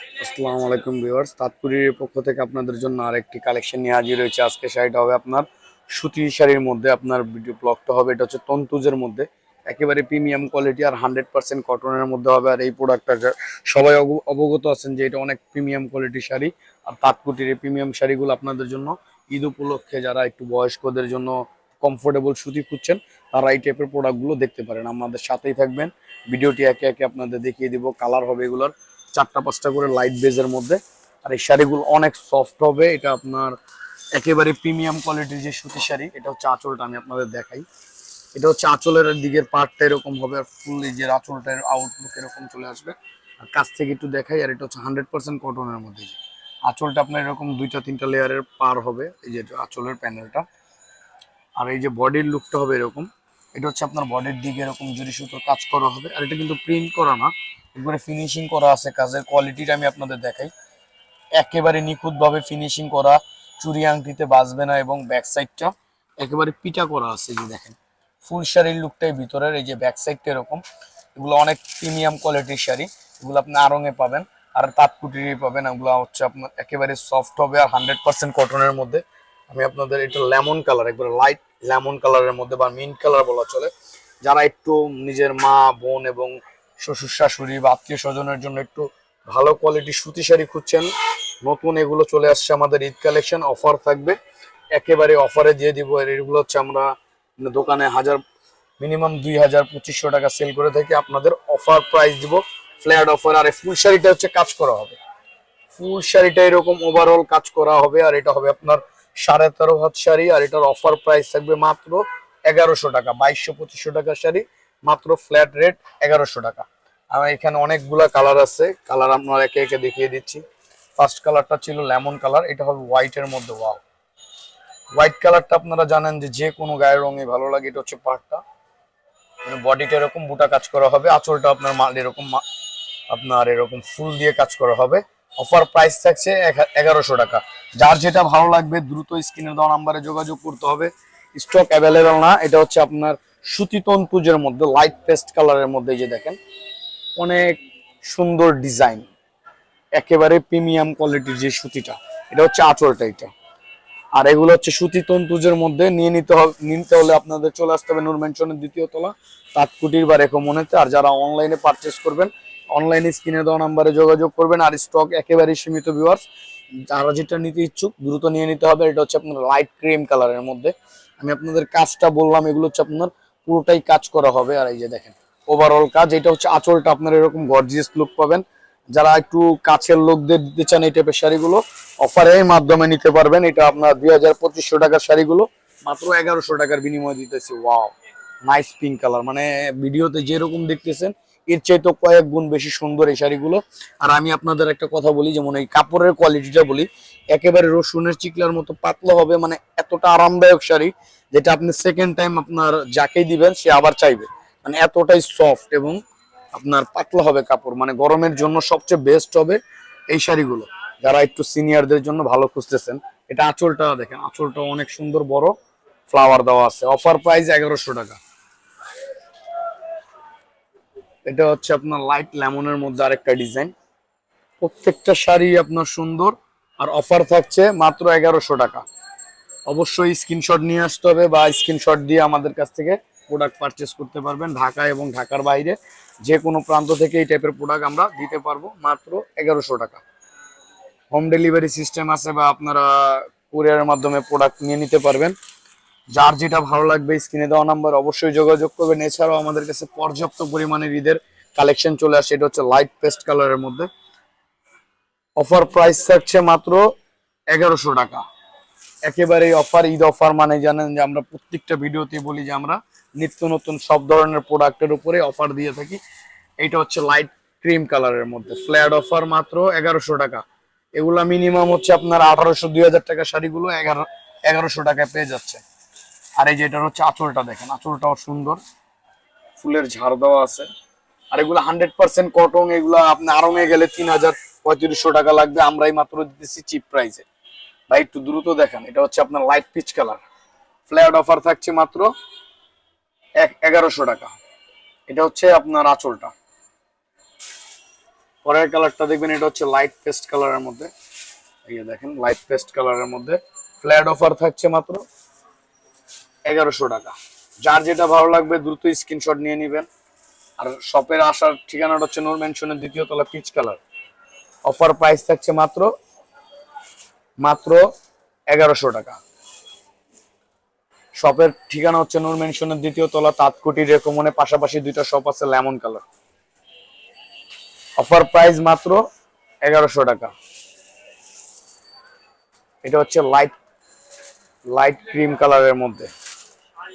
আসসালামু আলাইকুম ভিউয়ার্স। তাৎপুরীর পক্ষ থেকে আপনাদের জন্য আরেকটি কালেকশন নিয়ে হাজির হয়েছে। আজকে শাড়িটা হবে আপনার সুতি শাড়ির মধ্যে। আপনার ভিডিও ব্লগটা হবে, এটা হচ্ছে তন্তুজের মধ্যে। একেবারে প্রিমিয়াম কোয়ালিটি আর হান্ড্রেড পার্সেন্ট কটনের মধ্যে হবে। আর এই প্রোডাক্টটা সবাই অবগত আছেন যে এটা অনেক প্রিমিয়াম কোয়ালিটির শাড়ি। আর তাঁতকুটির প্রিমিয়াম শাড়িগুলো আপনাদের জন্য ঈদ উপলক্ষে যারা একটু বয়স্কদের জন্য কমফোর্টেবল সুতি খুঁজছেন, তারা এই টাইপের প্রোডাক্টগুলো দেখতে পারেন। আমাদের সাথেই থাকবেন। ভিডিওটি একে একে আপনাদের দেখিয়ে দিব। কালার হবে এগুলোর। চারটা, পাঁচটা করে লাইট বেজের মধ্যে। আর এই শাড়িগুলো অনেক সফট হবে। এটা আপনার একেবারে প্রিমিয়াম কোয়ালিটির যে সুতি শাড়ি, এটা হচ্ছে আঁচলটা আমি আপনাদের দেখাই। এটা হচ্ছে আঁচলের দিকের পার্টটা এরকম হবে আর ফুল যে আঁচলটার আউটলুক এরকম চলে আসবে। আর কাছ থেকে একটু দেখাই, আর এটা হচ্ছে হান্ড্রেড পার্সেন্ট কটনের মধ্যে আঁচলটা আপনার এরকম দুইটা, তিনটা লেয়ারের পার হবে, এই যে আঁচলের প্যানেলটা আর এই যে বডির লুকটা হবে এরকম। এটা হচ্ছে আপনার বডির দিকে এরকম জুরি সুতোর কাজ করা হবে। আর এটা কিন্তু প্রিন্ট করা না। একবারে ফিনিশিং করা আছে, কাজের কোয়ালিটিটা আমি আপনাদের দেখাই। একেবারে নিখুঁতভাবে ফিনিশিং করা, চুরি আংটিতে বাজবে না এবং ব্যাক সাইডটা একেবারে পিটা করা আছে যে দেখেন। ফুল শাড়ির লুকটাই ভিতরের, এই যে ব্যাক সাইডটা এরকম। এগুলো অনেক প্রিমিয়াম কোয়ালিটির শাড়ি, এগুলো আপনি আরঙে পাবেন। আর তাঁতকুটিরই পাবেন, এগুলো হচ্ছে আপনার একেবারে সফট হবে আর হান্ড্রেড পার্সেন্ট কটনের মধ্যে। আমি আপনাদের এটা লেমন কালার একবারে লাইট লেমন কালারের মধ্যে বা মিন্ট কালার বলা চলে। যারা একটু নিজের মা, বোন এবং শ্বশুর শাশুড়ি বা আত্মীয় স্বজনের জন্য একটু ভালো কোয়ালিটি সুতি শাড়ি খুঁজছেন। নতুন এগুলো চলে আসছে আমাদের ঈদ কালেকশন অফার থাকবে। একেবারে অফারে দিয়ে দিব। এগুলো হচ্ছে আমরা দোকানে হাজার মিনিমাম দুই হাজার পঁচিশশো টাকা সেল করে থাকি। আপনাদের অফার প্রাইস দিব। ফ্ল্যাট অফার আর ফুল শাড়িটা হচ্ছে কাজ করা হবে। ফুল শাড়িটা এরকম ওভারঅল কাজ করা হবে, আর এটা হবে আপনার সাড়ে তেরো হাত শাড়ি, আর এটার অফার প্রাইস থাকবে মাত্র এগারোশো টাকা, বাইশশো, পঁচিশশো টাকার শাড়ি। মাত্র ফ্ল্যাট রেট এগারোশো টাকা। আর এখানে অনেকগুলা কালার আছে। কালার আপনার একে একে দেখিয়ে দিচ্ছি। ফার্স্ট কালারটা ছিল লেমন কালার এটা হবে হোয়াইটের মধ্যে ওয়াও হোয়াইট কালারটা আপনারা জানেন যে যে কোনো গায়ের রঙে ভালো লাগে, এটা হচ্ছে পাটটা মানে বডিটা এরকম বুটা কাজ করা হবে, আঁচলটা আপনার মাল এরকম আপনার এরকম ফুল দিয়ে কাজ করা হবে। অফার প্রাইস থাকছে এগারোশো টাকা। যার যেটা ভালো লাগবে, দ্রুত স্ক্রিনে দেওয়া নাম্বারে যোগাযোগ করতে হবে। স্টক অ্যাভেলেবেল না, এটা হচ্ছে আপনার সুতি তন্তুজের মধ্যে লাইট পেস্ট কালারের মধ্যে যে দেখেন, অনেক সুন্দর ডিজাইন একেবারে প্রিমিয়াম কোয়ালিটির যে সুতিটা, এটা হচ্ছে আঁচলটা এটা। আর এগুলো হচ্ছে সুতি তন্তুজের মধ্যে নিয়ে নিতে হবে নিতে হলে আপনাদের চলে আসতে হবে নূর ম্যানশনের দ্বিতীয় তলা তাৎকুটির বা রেখো মনেতে আর যারা অনলাইনে পারচেস করবেন অনলাইনে স্ক্রিনে দেওয়া নাম্বারে যোগাযোগ করবেন। আর স্টক একেবারেই সীমিত ভিউয়ার্স যারা যেটা নিতে ইচ্ছুক, দ্রুত নিয়ে নিতে হবে। এটা হচ্ছে আপনার লাইট ক্রিম কালারের মধ্যে। আমি আপনাদের কাজটা বললাম, এগুলো হচ্ছে আপনার পুরোটাই কাজ করা হবে। আর এই যে দেখেন ওভারঅল কাজ, এটা হচ্ছে আঁচলটা আপনার এরকম গর্জিয়াস লুক পাবেন। যারা একটু কাছের লোকদের দিতে চান এই টাইপের শাড়িগুলো অফারের মাধ্যমে নিতে পারবেন। এটা আপনার দুই হাজার পঁচিশশো টাকার শাড়িগুলো, মাত্র এগারোশো টাকার বিনিময়ে দিতেছি। ওয়াও নাইস পিঙ্ক কালার মানে ভিডিওতে যেরকম দেখতেছেন এর চাইতে কয়েক গুণ বেশি সুন্দর এই শাড়িগুলো। আর আমি আপনাদের একটা কথা বলি, যেমন এই কাপড়ের কোয়ালিটিটা বলি, একেবারে রসুনের চিকলার মতো পাতলা হবে মানে এতটা আরামদায়ক শাড়ি, যেটা আপনি সেকেন্ড টাইম আপনার যাকেই দিবেন, সে আবার চাইবে। মানে এতটাই সফট এবং আপনার পাতলা হবে কাপড় মানে গরমের জন্য সবচেয়ে বেস্ট হবে এই শাড়িগুলো। যারা একটু সিনিয়রদের জন্য ভালো খুঁজতেছেন, এটা আঁচলটা দেখেন, আঁচলটা অনেক সুন্দর বড় ফ্লাওয়ার দেওয়া আছে অফার প্রাইস এগারোশো টাকা। এটা হচ্ছে আপনার লাইট লেমনের মধ্যে আরেকটা ডিজাইন প্রত্যেকটা শাড়ি আপনার সুন্দর, আর অফার থাকছে মাত্র এগারোশো টাকা। অবশ্যই স্ক্রিনশট নিয়ে আসতে হবে বা স্ক্রিনশট দিয়ে আমাদের কাছ থেকে প্রোডাক্ট পারচেস করতে পারবেন ঢাকা এবং ঢাকার বাইরে। যে কোনো প্রান্ত থেকে এই টাইপের প্রোডাক্ট আমরা দিতে পারব মাত্র এগারোশো টাকা। হোম ডেলিভারি সিস্টেম আছে বা আপনারা কুরিয়ারের মাধ্যমে প্রোডাক্ট নিয়ে নিতে পারবেন। যার যেটা ভালো লাগবে, স্ক্রিনে দেওয়া নাম্বার, অবশ্যই যোগাযোগ করবেন। এছাড়াও আমাদের কাছে পর্যাপ্ত পরিমাণের ঈদের কালেকশন চলে আসে, এটা হচ্ছে লাইট পেস্ট কালারের মধ্যে। অফার প্রাইস থাকছে মাত্র এগারোশো টাকা। একেবারে অফার ঈদ অফার মানে জানেন যে আমরা প্রত্যেকটা ভিডিওতে বলি যে আমরা নিত্য নতুন সব ধরনের প্রোডাক্টের উপরে অফার দিয়ে থাকি। এটা হচ্ছে লাইট ক্রিম কালারের মধ্যে। ফ্ল্যাট অফার মাত্র এগারোশো টাকা। এগুলা মিনিমাম হচ্ছে আপনার আঠারোশো, দুই হাজার টাকা শাড়িগুলো এগারো, এগারোশো টাকায় পেয়ে যাচ্ছে। আর এই যে হচ্ছে আঁচলটা দেখেন, আঁচলটাও সুন্দর। ফুলের ঝাড় দেওয়া আছে। আর এগুলো হান্ড্রেড পার্সেন্ট কটন, এগুলো আপনি আরঙে গেলে তিন হাজার পঁয়ত্রিশশো টাকা লাগবে। আমরাই মাত্র দিতেছি চিপ প্রাইসে ভাই, একটু দ্রুত দেখেন, এটা হচ্ছে আপনার light peach colour flat offer থাকছে মাত্র এক এগারোশো টাকা। এটা হচ্ছে আপনার আঁচলটা। পরের কালারটা দেখবেন, এটা হচ্ছে লাইট পেস্ট কালারের মধ্যে। দেখেন লাইট পেস্ট কালারের মধ্যে। ফ্ল্যাট অফার থাকছে মাত্র এগারোশো টাকা। যার যেটা ভালো লাগবে দ্রুত স্ক্রিনশট নিয়ে নেবেন। আর শপের আসার ঠিকানাটা হচ্ছে নূর দ্বিতীয় তলা পিচ কালার অফার প্রাইস থাকছে মাত্র মাত্র এগারোশো টাকা। শপের ঠিকানা হচ্ছে নূর মেনশনের দ্বিতীয় তলা তাঁতকুটি রেকমনে পাশাপাশি দুইটা শপ আছে লেমন কালার। অফার প্রাইস মাত্র এগারোশো টাকা। এটা হচ্ছে লাইট লাইট ক্রিম কালারের মধ্যে।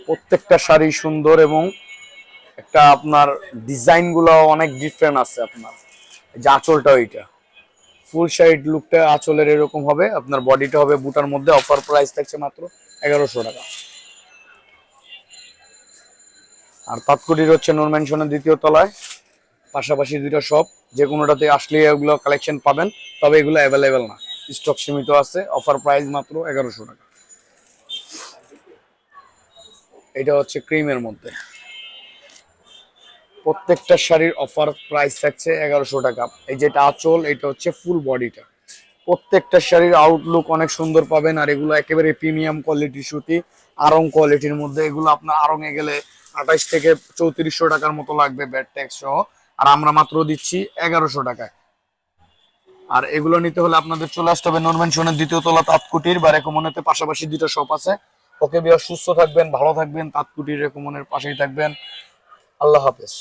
প্রত্যেকটা শাড়ি সুন্দর এবং একটা আপনার ডিজাইনগুলো অনেক ডিফারেন্ট আছে আপনার। যে আঁচলটা ওইটা। ফুল সাইড লুকটা আঁচলের এরকম হবে, আপনার বডিটা হবে বুটার মধ্যে অফার প্রাইস থাকছে মাত্র এগারোশো টাকা। আর তাৎকুটির হচ্ছে নূর মেনশনের দ্বিতীয় তলায়। পাশাপাশি দুইটা শপ যে কোনোটাতে আসলে এগুলো কালেকশন পাবেন, তবে এগুলো অ্যাভেলেবেল না। স্টক সীমিত আছে অফার প্রাইস মাত্র এগারোশো টাকা। এটা হচ্ছে ক্রিমের মধ্যে। প্রত্যেকটা শাড়ির অফার প্রাইস থাকছে এগারোশো টাকা। এই যেটা আঁচল, এটা হচ্ছে ফুল বডিটা প্রত্যেকটা শাড়ির আউটলুক অনেক সুন্দর পাবেন, আর এগুলো একেবারে প্রিমিয়াম কোয়ালিটি সুতি আরং কোয়ালিটির মধ্যে। এগুলো আপনার আরং এ গেলে আঠাইশ থেকে চৌত্রিশশো টাকার মতো লাগবে ব্যাট ট্যাক্স সহ। আর আমরা মাত্র দিচ্ছি এগারোশো টাকায়। আর এগুলো নিতে হলে আপনাদের চলে আসতে হবে নরমেনশনের দ্বিতীয় তলা তাঁতকুটির বা রেকমনেতে পাশাপাশি দুটো শপ আছে। ওকে বিয়া সুস্থ থাকবেন ভালো থাকবেন তাঁতকুটির রেকমনের পাশেই থাকবেন। আল্লাহ হাফেজ।